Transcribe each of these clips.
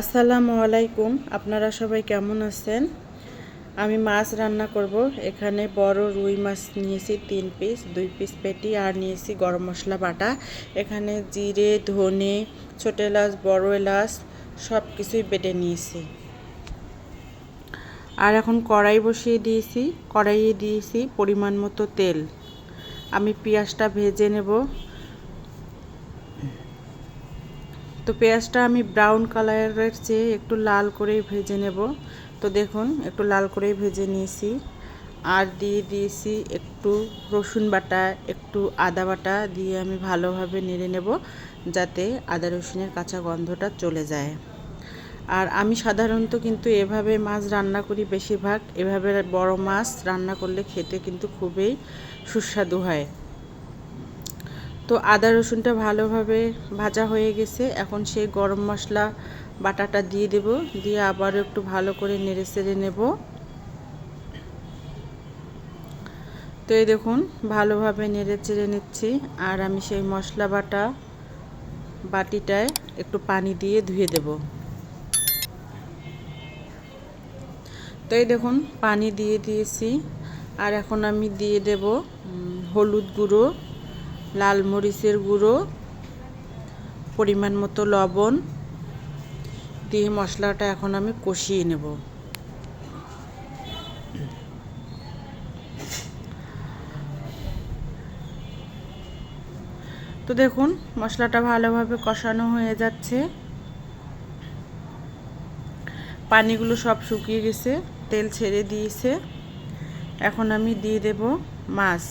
আসসালামু আলাইকুম। আপনারা সবাই কেমন আছেন? আমি মাছ রান্না করব। এখানে বড় রুই মাছ নিয়েছি, তিন পিস, দুই পিস পেটি, আর নিয়েছি গরম মশলা বাটা। এখানে জিরে, ধনে, ছোটো এলাচ, বড় এলাচ সব কিছুই বেটে নিয়েছি। আর এখন কড়াই বসিয়ে দিয়েছি। কড়াইয়ে দিয়েছি পরিমাণ মতো তেল। আমি পেঁয়াজটা ভেজে নেব। তো পেঁয়াজটা আমি ব্রাউন কালারের চেয়ে একটু লাল করেই ভেজে নেব। তো দেখুন, একটু লাল করেই ভেজে নিয়েছি। আর দিয়ে দিয়েছি একটু রসুন বাটা, একটু আদা বাটা দিয়ে আমি ভালোভাবে নেড়ে নেব যাতে আদা রসুনের কাঁচা গন্ধটা চলে যায়। আর আমি সাধারণত কিন্তু এভাবে মাছ রান্না করি বেশিরভাগ। এভাবে বড় মাছ রান্না করলে খেতে কিন্তু খুবই সুস্বাদু হয়। তো আদা রসুনটা ভালোভাবে ভাজা হয়ে গেছে। এখন সেই গরম মশলা বাটাটা দিয়ে দেব। দিয়ে আবার একটু ভালো করে নেড়ে সেড়ে নেব। তো এই দেখুন, ভালোভাবে নেড়ে চেড়ে নিচ্ছি। আর আমি সেই মশলা বাটা বাটিটায় একটু পানি দিয়ে ধুয়ে দেব। তো এই দেখুন, পানি দিয়ে দিয়েছি। আর এখন আমি দিয়ে দেব হলুদ গুঁড়ো। লাল মরিচের গুঁড়ো, পরিমাণ মতো লবণ, দিয়ে মশলাটা এখন আমি কষিয়ে নেব। তো দেখুন, মশলাটা ভালোভাবে কষানো হয়ে যাচ্ছে। পানিগুলো সব শুকিয়ে গেছে, তেল ছেড়ে দিয়েছে। এখন আমি দিয়ে দেব মাছ।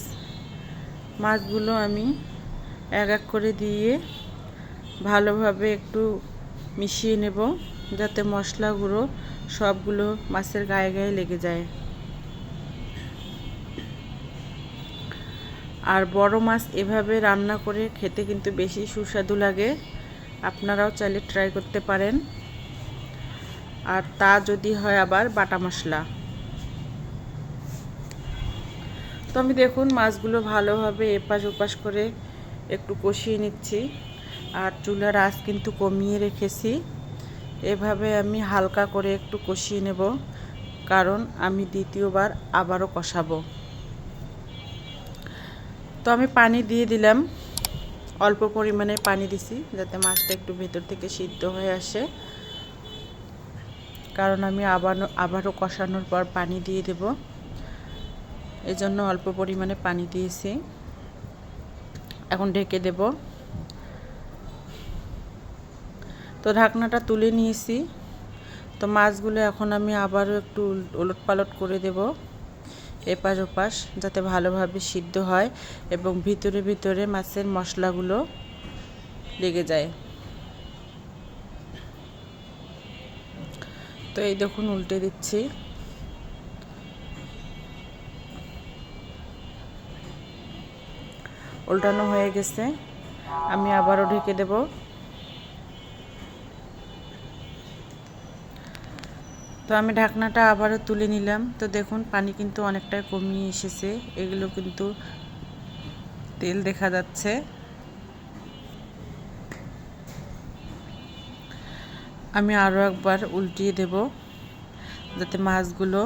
মাছগুলো আমি এক এক করে দিয়ে ভালোভাবে একটু মিশিয়ে নেব, যাতে মশলাগুলো সবগুলো মাছের গায়ে গায়ে লেগে যায়। আর বড় মাছ এভাবে রান্না করে খেতে কিন্তু বেশি সুস্বাদু লাগে। আপনারাও চাইলে ট্রাই করতে পারেন। আর তা যদি হয় আবার বাটা মশলা। তো আমি দেখুন মাছগুলো ভালোভাবে এপাশ ওপাশ করে একটু কষিয়ে নিচ্ছি। আর চুলার আঁচ কিন্তু কমিয়ে রেখেছি। এভাবে আমি হালকা করে একটু কষিয়ে নেব, কারণ আমি দ্বিতীয়বার আবারও কষাবো। তো আমি পানি দিয়ে দিলাম। অল্প পরিমাণে পানি দিছি, যাতে মাছটা একটু ভেতর থেকে সিদ্ধ হয়ে আসে। কারণ আমি আবার আবারও কষানোর পর পানি দিয়ে দেব। এজন্য অল্প পরিমাণে পানি দিয়েছি। এখন ঢেকে দেব। তো ঢাকনাটা তুলে নিয়েছি। তো মাছগুলো এখন আমি আবারও একটু ওলট পালট করে দেব। এপাশ ওপাশ, যাতে ভালোভাবে সিদ্ধ হয় এবং ভিতরে ভিতরে মাছের মশলাগুলো লেগে যায়। তো এই দেখুন, উল্টে দিচ্ছি। উল্টানো হয়ে গেছে। আমি আবারও ঢেকে দেব। তো আমি ঢাকনাটা আবারও তুলে নিলাম। তো দেখুন, পানি কিন্তু অনেকটাই কমিয়ে এসেছে। এগুলো কিন্তু তেল দেখা যাচ্ছে। আমি আরও একবার উল্টিয়ে দেব, যাতে মাছগুলো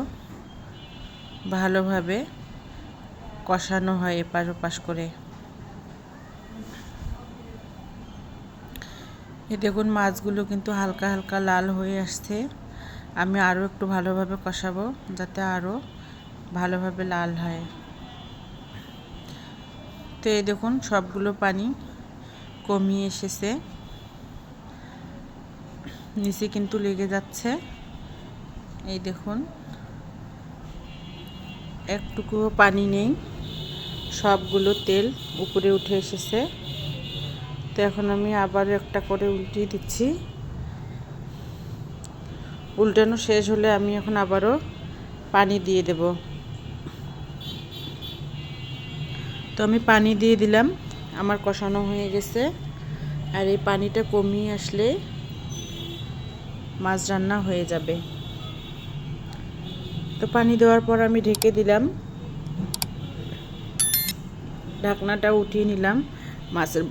ভালোভাবে কষানো হয় এপাশ ওপাশ করে। দেখুন, মাছগুলো কিন্তু হালকা হালকা লাল হয়ে আসছে। আমি আরও একটু ভালোভাবে কষাবো, যাতে আরও ভালোভাবে লাল হয়। তো এই দেখুন, সবগুলো পানি কমিয়ে এসেছে। নিচে কিন্তু লেগে যাচ্ছে। এই দেখুন, একটুকুও পানি নেই। সবগুলো তেল উপরে উঠে এসেছে। তো এখন আমি আবার একটা করে উল্টিয়ে দিচ্ছি। উল্টানো শেষ হলে আমি এখন আবারও পানি দিয়ে দেব। তো আমি পানি দিয়ে দিলাম, আমার কষানো হয়ে গেছে। আর এই পানিটা কমিয়ে আসলে মাছ রান্না হয়ে যাবে। তো পানি দেওয়ার পর আমি ঢেকে দিলাম। ঢাকনাটা উঠিয়ে নিলাম, মাছের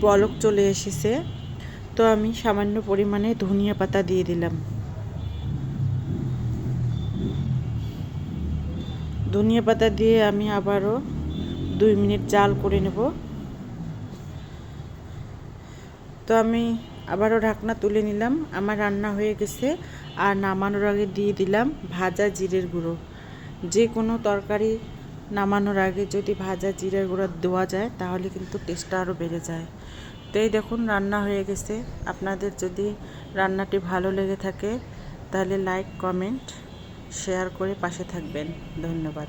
বলক চলে এসেছে। তো আমি সামান্য পরিমাণে ধনিয়া পাতা দিয়ে দিলাম। ধনিয়া পাতা দিয়ে আমি আবারও দুই মিনিট জাল করে নেব। তো আমি আবারও ঢাকনা তুলে নিলাম। আমার রান্না হয়ে গেছে। আর নামানোর আগে দিয়ে দিলাম ভাজা জিরের গুঁড়ো। যে কোনো তরকারি নামানোর আগে যদি ভাজা জিরে গুঁড়া দেওয়া যায়, তাহলে কিন্তু টেস্টটা আরও বেড়ে যায়। তো এই দেখুন, রান্না হয়ে গেছে। আপনাদের যদি রান্নাটি ভালো লেগে থাকে, তাহলে লাইক কমেন্ট শেয়ার করে পাশে থাকবেন। ধন্যবাদ।